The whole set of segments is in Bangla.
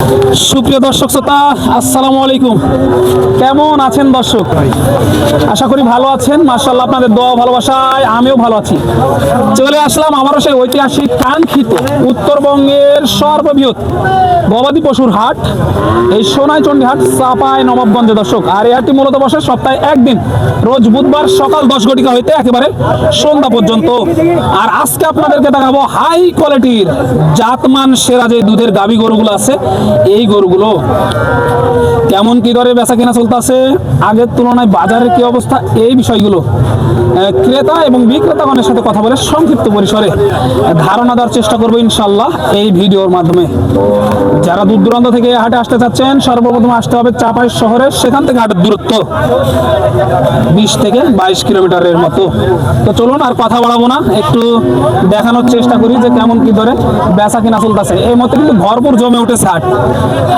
you সুপ্রিয় দর্শক শ্রোতা, আসসালামু আলাইকুম। কেমন আছেন দর্শক? আশা করি ভালো আছেন। মার্শাল্লাহ আপনাদের দোয়া ভালোবাসায় আমিও ভালো আছি। চলে আসলাম আমারও সেই ঐতিহাসিক কাঙ্ক্ষিত উত্তরবঙ্গের সর্ববৃহৎ গবাদি পশুর হাট। এই সোনাইচন্ডী হাট চাপায় নবাবগঞ্জে দর্শক। আর এই হাটটি মূলত বসে সপ্তাহে একদিন, রোজ বুধবার সকাল দশ ঘটিকা হইতে একেবারে সন্ধ্যা পর্যন্ত। আর আজকে আপনাদেরকে দেখাবো হাই কোয়ালিটির জাতমান সেরা যে দুধের গাবি গরুগুলো আছে এই গরুগুলো। কেমন কি দরে বেচা কেনা চলতেছে? আগের তুলনায় বাজারের কি অবস্থা? এই বিষয়গুলো ক্রেতা এবং বিক্রেতাগণের সাথে কথা বলে সংক্ষিপ্ত পরিসরে ধারণা দেওয়ার চেষ্টা করব ইনশাল্লাহ এই ভিডিওর মাধ্যমে। যারা দূর দূরান্ত থেকে হাটে আসতে চাচ্ছেন, সর্বপ্রথম আসতে হবে চাপাই শহরে সেখান থেকে হাটের দূরত্ব। বিশ থেকে বাইশ কিলোমিটারের মতো। তো চলুন আর কথা বাড়াবো না, একটু দেখানোর চেষ্টা করি যে কেমন কি ধরে বেচা কিনা চলতেছে। এই মধ্যে কিন্তু ভরপুর জমে উঠেছে হাট।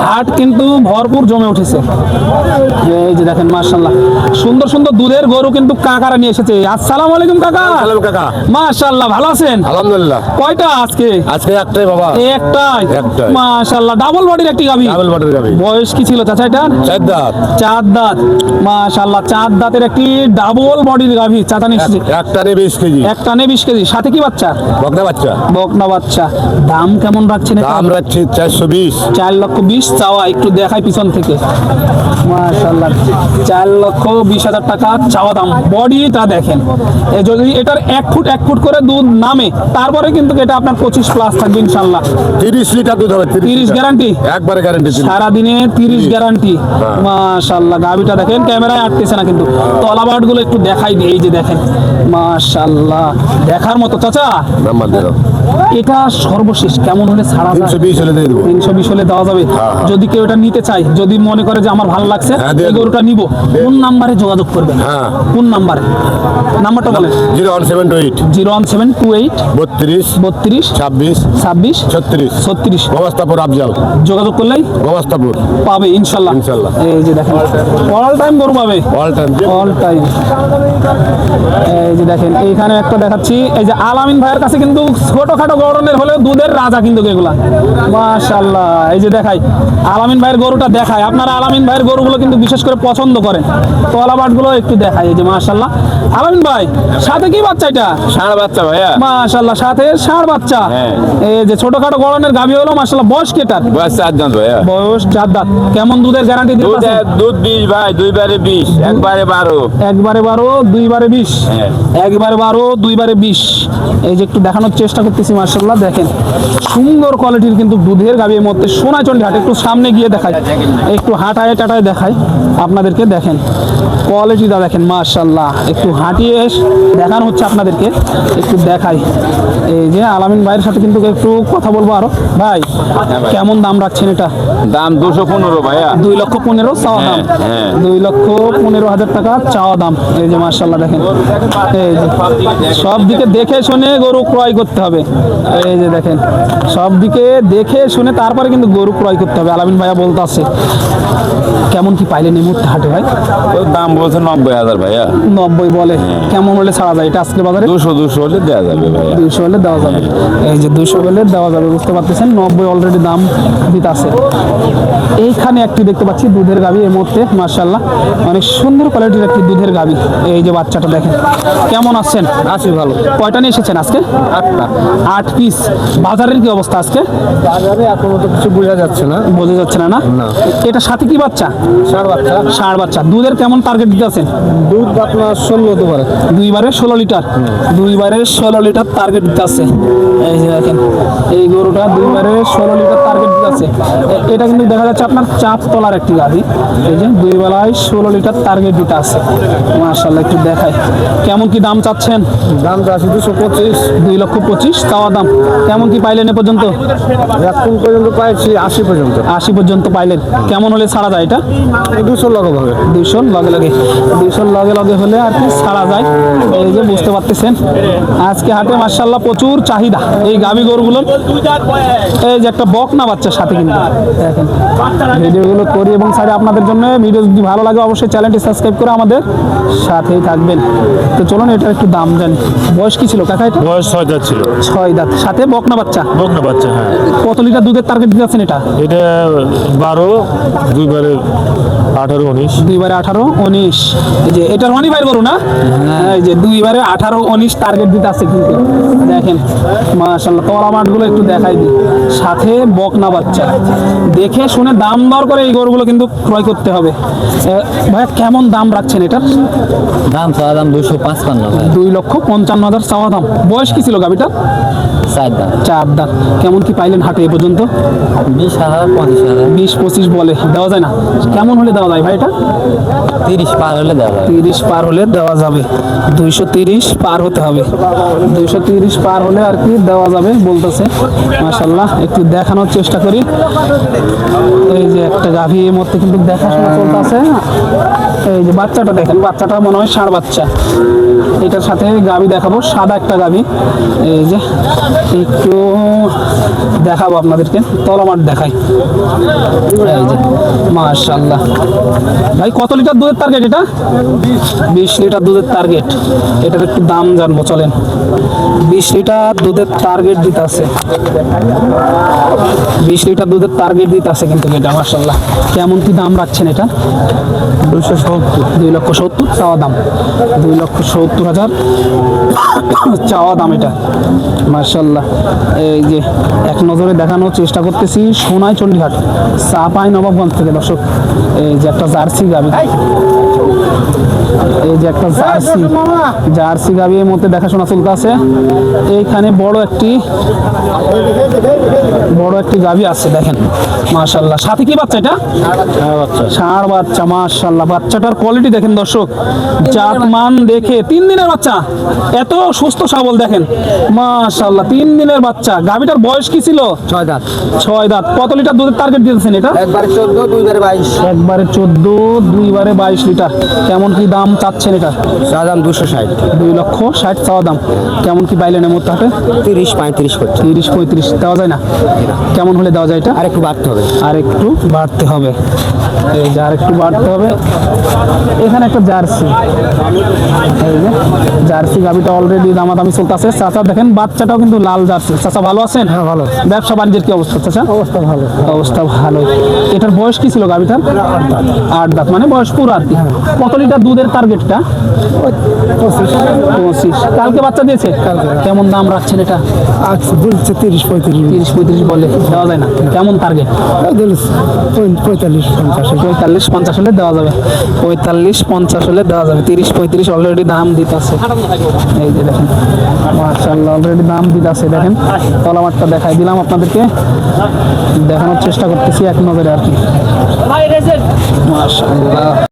হাট কিন্তু ভরপুর জমে উঠেছে। এই যে দেখেন মার্শাল্লাহ সুন্দর সুন্দর দুধের গরু কিন্তু কাকারা নিয়ে এসেছে। আসসালামু আলাইকুম কাকা। কাকা। মার্শাল্লাহ ভালো আছেন? আলহামদুলিল্লাহ। কয়টা আজকে? আজকে একটাই বাবা। একটাই? একটাই। মার্শাল্লাহ ডাবল বডির একটি গাবি ডাবল বাটার গাবি বয়স কি ছিল চাচা এটা? চার দাঁত। চার দাঁত। মাশাল্লাহ চার দাঁতের একটি ডাবল বডির গাভী। চাচা নিশ্চিত একটা নে বিশ কেজি। এক টানে বিশ কেজি। সাথে কি বাচ্চা? বকনা বাচ্চা। বকনা বাচ্চা। দাম কেমন রাখছেন? দাম রাখছি চারশো বিশ। চার লক্ষ বিশ চাওয়া একটু দেখাই পিছন থেকে। মাশাল্লাহ চার লক্ষ বিশ হাজার টাকা চাওয়া দাম। বডিটা দেখেন। যদি এটার এক ফুট এক ফুট করে দুধ নামে তারপরে কিন্তু এটা আপনার পঁচিশ প্লাস থাকবে ইনশাল্লাহ তিরিশ লিটার দুধ হবে তিরিশ গ্যারান্টি একবারে গ্যারান্টি সারাদিনে তিরিশ গ্যারান্টি। মাশাল্লাহ গাভিটা দেখেন ক্যামেরায় আটতেছে না কিন্তু। তলাবাটগুলো একটু দেখাই দিই এই যে দেখেন। মাশাল্লাহ দেখার মতো চাচা। নাম্বার এটা সর্বশেষ। কেমন হলে ছাড়া যায়? বিশ হলে দিয়ে দেবো। তিনশো বিশ হলে দেওয়া যাবে। হ্যাঁ, হ্যাঁ। যদি কেউ এটা নিতে চায় যদি মনে করে যে আমার ভালো লাগছে হ্যাঁ, এই গরুটা নিব। কোন নাম্বারে যোগাযোগ করবেন? হ্যাঁ। কোন নাম্বারে? নাম্বারটা বলেন। Zero one seven two eight. Zero one seven two eight. বত্রিশ। বত্রিশ। ছাব্বিশ। ছাব্বিশ। ছত্রিশ। ছত্রিশ। গোমাস্তাপুর আফজাল। যোগাযোগ করলেই গোমাস্তাপুর পাবে ইনশাল্লাহ। ইনশাল্লাহ। এই যে দেখেন অল টাইম গরু পাবে। অল টাইম অল টাইম এই যে দেখেন এইখানে একটা দেখাচ্ছি। এই যে আলামিন ভাইয়ের কাছে কিন্তু ছোটখাটো গরনের হলেও দুধের রাজা কিন্তু এগুলা। মাশাল্লাহ এই যে দেখাই আলামিন ভাইয়ের গরুটা দেখায় আপনারা আলামিন ভাইয়ের গরুগুলো কিন্তু বিশেষ করে পছন্দ করেন। তলাবাটগুলো একটু দেখায় এই যে মাশাল্লাহ আলামিন ভাই সাথে কি বাচ্চা এটা? ষাঁড় বাচ্চা ভাইয়া। মাশাল্লাহ সাথে ষাঁড় বাচ্চা। হ্যাঁ। এই যে ছোটখাটো গরনের গাভী হলো মাশাল্লাহ বয়স কেটার? বয়স চার দাঁত ভাইয়া। বয়স চার দাঁত কেমন দুধের গ্যারান্টি দুধ দিতে দুধ বিশ ভাই দুইবারে বিশ একবারে বারো। একবারে বারো দুইবারে বিশ? হ্যাঁ। একবারে বারো দুইবারে বিশ। এই যে একটু দেখানোর চেষ্টা করতেছি মার্শাল্লাহ দেখেন। সুন্দর কোয়ালিটির কিন্তু দুধের গাভীর মধ্যে সোনাচন্ডী হাট একটু সামনে গিয়ে দেখায় একটু হাঁটায় টাটায় দেখায় আপনাদেরকে দেখেন। কোয়ালিটিটা দেখেন মার্শাল্লাহ একটু হাঁটিয়ে এস- দেখানো হচ্ছে আপনাদেরকে। একটু দেখাই। এই যে আলামিন ভাইয়ের সাথে কিন্তু একটু কথা বলব আরও। ভাই কেমন দাম রাখছেন এটা? দাম দুশো পনেরো ভাইয়া। দুই লক্ষ পনেরো চাওয়া দাম। হ্যাঁ, হ্যাঁ। দুই লক্ষ পনেরো হাজার টাকা চাওয়া দাম। এই যে মার্শাল্লাহ দেখেন। এই যে সব দিকে দেখে শুনে গরু ক্রয় করতে হবে। এই যে দেখেন সব দিকে দেখে শুনে তারপরে কিন্তু গরু ক্রয় করতে হবে। আলামিন ভাইয়া বলতে আছে কেমন কি পাইলেন এই মুহূর্তে হাটে ভাই? দাম বলছে নব্বই হাজার ভাইয়া। নব্বই বলে কেমন হলে ছাড়া যায়? এটা আজকে বাজারে? দুশো দুশো হলে দেওয়া যাবে ভাইয়া। দুইশো হলে দেওয়া যাবে। এই যে দুশো হলে দেওয়া যাবে বুঝতে পারতেছেন? নব্বই অলরেডি দাম দিতে আছে এইখানে একটি দেখতে পাচ্ছি দুধের গাবি এই মুহূর্তে মার্শাল্লাহ অনেক সুন্দর কোয়ালিটির একটি দুধের গাবি এই যে বাচ্চাটা দেখেন কেমন আছেন? আছি ভালো। কয়টা নিয়ে এসেছেন আজকে? আটটা। আট পিস বাজারের কি অবস্থা আজকে? বাজারে এখন তো কিছু বোঝা যাচ্ছে না। বোঝা যাচ্ছে না না। এটা সাথে কি বাচ্চা? ষাট বাচ্চা। ষাঁড় বাচ্চা। দুধের কেমন টার্গেট দিতে আছেন দুধ আপনার ষোলো পারে। দুইবারে ষোলো লিটার। দুইবারে ষোলো লিটার টার্গেট দিতে আছে এই যে দেখেন এই গরুটা দুইবারে ষোলো লিটার টার্গেট দিতে আছে এটা কিন্তু দেখা যাচ্ছে আপনার চাপ তলার একটি গাড়ি। এই যে দুই বেলায় ষোলো লিটার টার্গেট দিতে আছে। মার্শাল্লাহ একটু দেখাই। কেমন কি দাম চাচ্ছেন? দাম আছে দুশো পঁচিশ। দুই লক্ষ পঁচিশ। চাওয়া দাম কেমন কি পাইলেন এ পর্যন্ত? এখন পর্যন্ত পাইছি আশি পর্যন্ত। আশি পর্যন্ত পাইলেন। কেমন হলে ছাড়া যায় এটা? দুশো লগে হবে দুইশোর লগে লগে। দুইশোর লগে লগে হলে আর কি ছাড়া যায়। এই যে বুঝতে পারতেছেন। আজকে হাটে মার্শাল্লাহ প্রচুর চাহিদা। এই গাভী গরুগুলোর। এই যে একটা বক না বাচ্চার সাথে কিন্তু। দেখেন। ভিডিওগুলো করি এবং সাইডে আপনাদের জন্য। ভিডিও যদি ভালো লাগে অবশ্যই চ্যানেলটি সাবস্ক্রাইব করে আমাদের সাথেই থাকবেন। তো চলুন এটার একটু দাম দেন। বয়স কি ছিল? কাকা এটা বয়স ছয় ছিল। ছয় দাঁত দাঁত সাথে বকনা বাচ্চা। বকনা বাচ্চা হ্যাঁ। কত লিটার দুধের টার্গেট দিতেছেন এটা? এটা বারো দুইবারে আঠারো উনিশ। দুইবারে আঠারো উনিশ। এই যে এটা রনি ভাইয়ের গরু না? এই যে দুইবারে আঠারো উনিশ টার্গেট দিতে আছে কিন্তু। দেখেন মাশাল্লাহ তলা মাঠগুলো একটু দেখাই দিই। সাথে বকনা বাচ্চা। দেখে শুনে দাম দর করে এই গরুগুলো কিন্তু ক্রয় করতে হবে। ভাইয়া কেমন দাম রাখছেন এটার? দাম চাওয়া দাম দুশো পাঁচপান্ন ভাই। দুই লক্ষ পঞ্চান্ন হাজার চাওয়া দাম। বয়স কি ছিল গাবিটা চার দাম চার দাঁত কেমন কি পাইলেন হাটে এ পর্যন্ত? বিশ হাজার পঁচিশ হাজার। বিশ পঁচিশ বলে দেওয়া যায় না। কেমন হলে দেওয়া যায় ভাই এটা? তিরিশ পার হলে দেওয়া যাবে। তিরিশ পার হলে দেওয়া যাবে। দুইশো তিরিশ পার হতে হবে। দুইশো তিরিশ পার হলে আর কি দেওয়া যাবে বলতেছে। মাসাল্লাহ একটু দেখানোর চেষ্টা করি। এই যে একটা গাভী এর মধ্যে কিন্তু দেখাশোনা চলতেছে। এই যে বাচ্চাটা দেখেন বাচ্চাটা মনে হয় ষাঁড় বাচ্চা। এটার সাথে গাভী দেখাবো সাদা একটা গাভী। এই যে একটু দেখাবো আপনাদেরকে। তলামাট দেখাই। মাশাল্লাহ ভাই, কত লিটার দুধের টার্গেট এটা? বিশ লিটার দুধের টার্গেট এটার একটু দাম জানব, চলেন। বিশ লিটার দুধের টার্গেট দিতে আছে বিশ লিটার দুধের টার্গেট দিতে আছে কিন্তু এটা মার্শাল্লাহ কেমন কি দাম রাখছেন এটা? দুইশো সত্তর। দুই লক্ষ সত্তর চাওয়া দাম। দুই লক্ষ সত্তর হাজার চাওয়া দাম এটা। মার্শাল্লাহ এই যে এক নজরে দেখানোর চেষ্টা করতেছি সোনাই চণ্ডীহাট চাপাই নবাবগঞ্জ থেকে দর্শক। এই যে একটা জার্সি গাবি। এই! যে একটা জার্সি। জার্সি গাবি এর মধ্যে দেখাশোনা চলতে আছে। এইখানে বড় একটি বড় একটি গাভী আছে দেখেন। মাশাল্লাহ সাথে কি বাচ্চা এটা? ষাঁড় বাচ্চা। মাশাল্লাহ বাচ্চাটার কোয়ালিটি দেখেন দর্শক জাত মান দেখে তিন দিনের বাচ্চা এত সুস্থ সবল দেখেন। মাশাল্লাহ তিন দিনের বাচ্চা। গাভীটার বয়স কি ছিল? ছয় দাঁত। ছয় দাঁত। কত লিটার দুধের টার্গেট দিয়েছেন এটা? একবারে চোদ্দ দুইবারে বাইশ। একবারে চোদ্দ দুইবারে বাইশ লিটার। কেমন কি দাম চাচ্ছেন এটা? চাওয়া দাম দুশো ষাট। দুই লক্ষ ষাট চাওয়া দাম। কেমন কি পাইলেন এর মধ্যে হাটে তিরিশ পঁয়ত্রিশ করছে তিরিশ পঁয়ত্রিশ দেওয়া যায় না? কেমন হলে দেওয়া যায় এটা? আর একটু বাড়তে হবে। আর একটু বাড়তে হবে। এই যে আর একটু বাড়তে হবে। এখানে একটা জার্সি। এই যে জার্সি গাবিটা অলরেডি দামাদামি চলতেছে। চাচা দেখেন বাচ্চাটাও কিন্তু লাল জার্সি। চাচা ভালো আছেন? হ্যাঁ ভালো ব্যবসা বাণিজ্যের কি অবস্থা চাচা? অবস্থা ভালো। অবস্থা ভালো এটার বয়স কি ছিল গাবিটার? আট দাঁত। মানে বয়স পুরো আর কি। কত লিটার দুধের টার্গেটটা পঁচিশ। কালকে বাচ্চা দিয়েছে কেমন দাম রাখছেন এটা? আচ্ছা বলছে তিরিশ পঁয়ত্রিশ। তিরিশ পঁয়ত্রিশ বলে দেওয়া যায় না। কেমন টার্গেট পঁয়তাল্লিশ পঞ্চাশ পঁয়তাল্লিশ পঞ্চাশ হলে দেওয়া যাবে। পঁয়তাল্লিশ পঞ্চাশ হলে দেওয়া যাবে। তিরিশ পঁয়ত্রিশ অলরেডি দাম দিতেছে। এই যে দেখেন। মার্শাল্লাহ অলরেডি দাম দিতেছে দেখেন। তলামারটা দেখাই দিলাম আপনাদেরকে। দেখানোর চেষ্টা করতেছি এক নজরে আর কি। মার্শাল্লাহ